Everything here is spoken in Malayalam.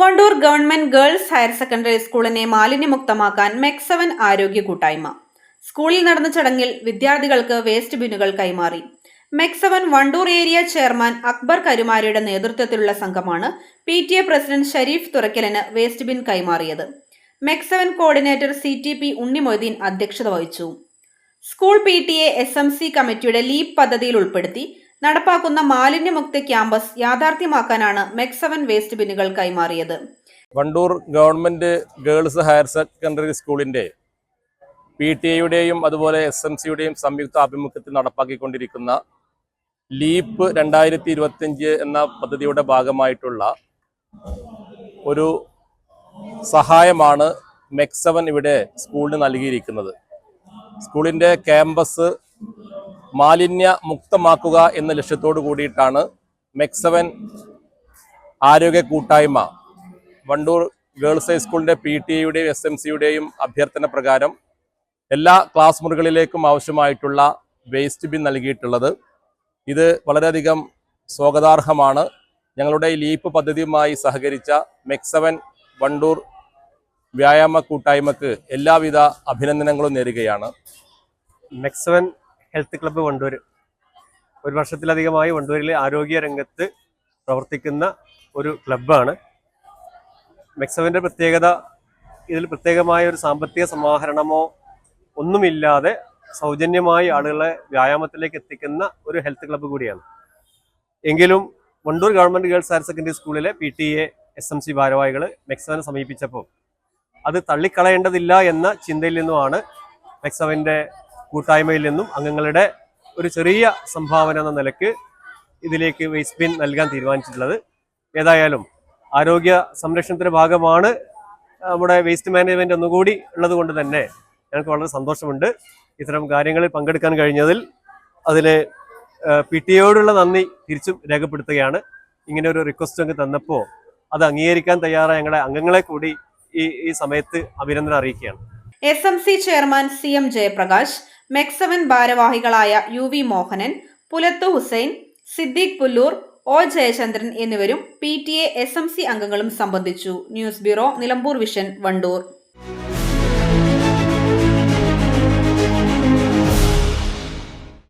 Wandoor government girls higher secondary സ്കൂളിനെ മാലിന്യമുക്തമാക്കാൻ മെക്സവൻ ആരോഗ്യ കൂട്ടായ്മ. സ്കൂളിൽ നടന്ന ചടങ്ങിൽ വിദ്യാർത്ഥികൾക്ക് വേസ്റ്റ് ബിന്നുകൾ കൈമാറി. മെക്സവൻ വണ്ടൂർ ഏരിയ ചെയർമാൻ അക്ബർ കരുമാരിയുടെ നേതൃത്വത്തിലുള്ള സംഘമാണ് P T A president Sharif തുറക്കലിന് waste bin കൈമാറിയത്. മെക്സവൻ coordinator C T P Unnimoideen അധ്യക്ഷത വഹിച്ചു. School P T A S M C കമ്മിറ്റിയുടെ ലീപ് പദ്ധതിയിൽ ഉൾപ്പെടുത്തി നടപ്പാക്കുന്ന മാലിന്യമുക്ത ക്യാമ്പസ് യാഥാർത്ഥ്യമാക്കാനാണ് മെക്സവൻ വേസ്റ്റ് ബിന്നുകൾ കൈമാറിയത്. Wandoor government girls higher secondary സ്കൂളിന്റെ പി ടി എയുടെയും അതുപോലെ എസ് എം സിയുടെയും സംയുക്ത ആഭിമുഖ്യത്തിൽ നടപ്പാക്കിക്കൊണ്ടിരിക്കുന്ന ലീപ്പ് രണ്ടായിരത്തി ഇരുപത്തിയഞ്ച് എന്ന പദ്ധതിയുടെ ഭാഗമായിട്ടുള്ള ഒരു സഹായമാണ് മെക്സവൻ ഇവിടെ സ്കൂളിന് നൽകിയിരിക്കുന്നത്. സ്കൂളിന്റെ ക്യാമ്പസ് മാലിന്യ മുക്തമാക്കുക എന്ന ലക്ഷ്യത്തോടു കൂടിയിട്ടാണ് മെക്സവൻ ആരോഗ്യ കൂട്ടായ്മ വണ്ടൂർ ഗേൾസ് ഹൈസ്കൂളിന്റെ പി ടി എയുടെയും എസ് എം സിയുടെയും അഭ്യർത്ഥന പ്രകാരം എല്ലാ ക്ലാസ് മുറികളിലേക്കും ആവശ്യമായിട്ടുള്ള വേസ്റ്റ് ബിൻ നൽകിയിട്ടുള്ളത്. ഇത് വളരെയധികം സ്വാഗതാർഹമാണ്. ഞങ്ങളുടെ ലീപ്പ് പദ്ധതിയുമായി സഹകരിച്ച മെക്സവൻ വണ്ടൂർ വ്യായാമ കൂട്ടായ്മക്ക് എല്ലാവിധ അഭിനന്ദനങ്ങളും നേരുകയാണ്. മെക്സവൻ ഹെൽത്ത് ക്ലബ്ബ് വണ്ടൂർ ഒരു വർഷത്തിലധികമായി വണ്ടൂരിലെ ആരോഗ്യ രംഗത്ത് പ്രവർത്തിക്കുന്ന ഒരു ക്ലബ്ബാണ്. മെക്സവിന്റെ പ്രത്യേകത ഇതിൽ പ്രത്യേകമായ ഒരു സാമ്പത്തിക സമാഹരണമോ ഒന്നുമില്ലാതെ സൗജന്യമായി ആളുകളെ വ്യായാമത്തിലേക്ക് എത്തിക്കുന്ന ഒരു ഹെൽത്ത് ക്ലബ്ബ് കൂടിയാണ്. എങ്കിലും Wandoor government girls higher secondary സ്കൂളിലെ P T A S M C ഭാരവാഹികൾ മെക്സവനെ സമീപിച്ചപ്പോൾ അത് തള്ളിക്കളയേണ്ടതില്ല എന്ന ചിന്തയിൽ നിന്നുമാണ് മെക്സവന്റെ കൂട്ടായ്മയിൽ നിന്നും അംഗങ്ങളുടെ ഒരു ചെറിയ സംഭാവന എന്ന നിലയ്ക്ക് ഇതിലേക്ക് വേസ്റ്റ് ബിൻ നൽകാൻ തീരുമാനിച്ചിട്ടുള്ളത്. ഏതായാലും ആരോഗ്യ സംരക്ഷണത്തിന്റെ ഭാഗമാണ് നമ്മുടെ വേസ്റ്റ് മാനേജ്മെന്റ് ഒന്നുകൂടി ഉള്ളത് കൊണ്ട് തന്നെ ഞങ്ങൾക്ക് വളരെ സന്തോഷമുണ്ട്. ഇത്തരം കാര്യങ്ങളിൽ പങ്കെടുക്കാൻ കഴിഞ്ഞതിൽ അതിൽ പി ടി എയോടുള്ള നന്ദി തിരിച്ചും രേഖപ്പെടുത്തുകയാണ്. ഇങ്ങനെ ഒരു റിക്വസ്റ്റ് അങ്ങ് തന്നപ്പോൾ അത് അംഗീകരിക്കാൻ തയ്യാറായ ഞങ്ങളുടെ അംഗങ്ങളെ കൂടി ഈ ഈ സമയത്ത് അഭിനന്ദനം അറിയിക്കുകയാണ്. S M C chairman C M Jayaprakash മെക്സവൻ ഭാരവാഹികളായ U V Mohanan Pulathu Hussain Siddique Pulloor O Jayachandran എന്നിവരും P T A S M C അംഗങ്ങളും സംബന്ധിച്ചു. News bureau Nilambur vision Wandoor.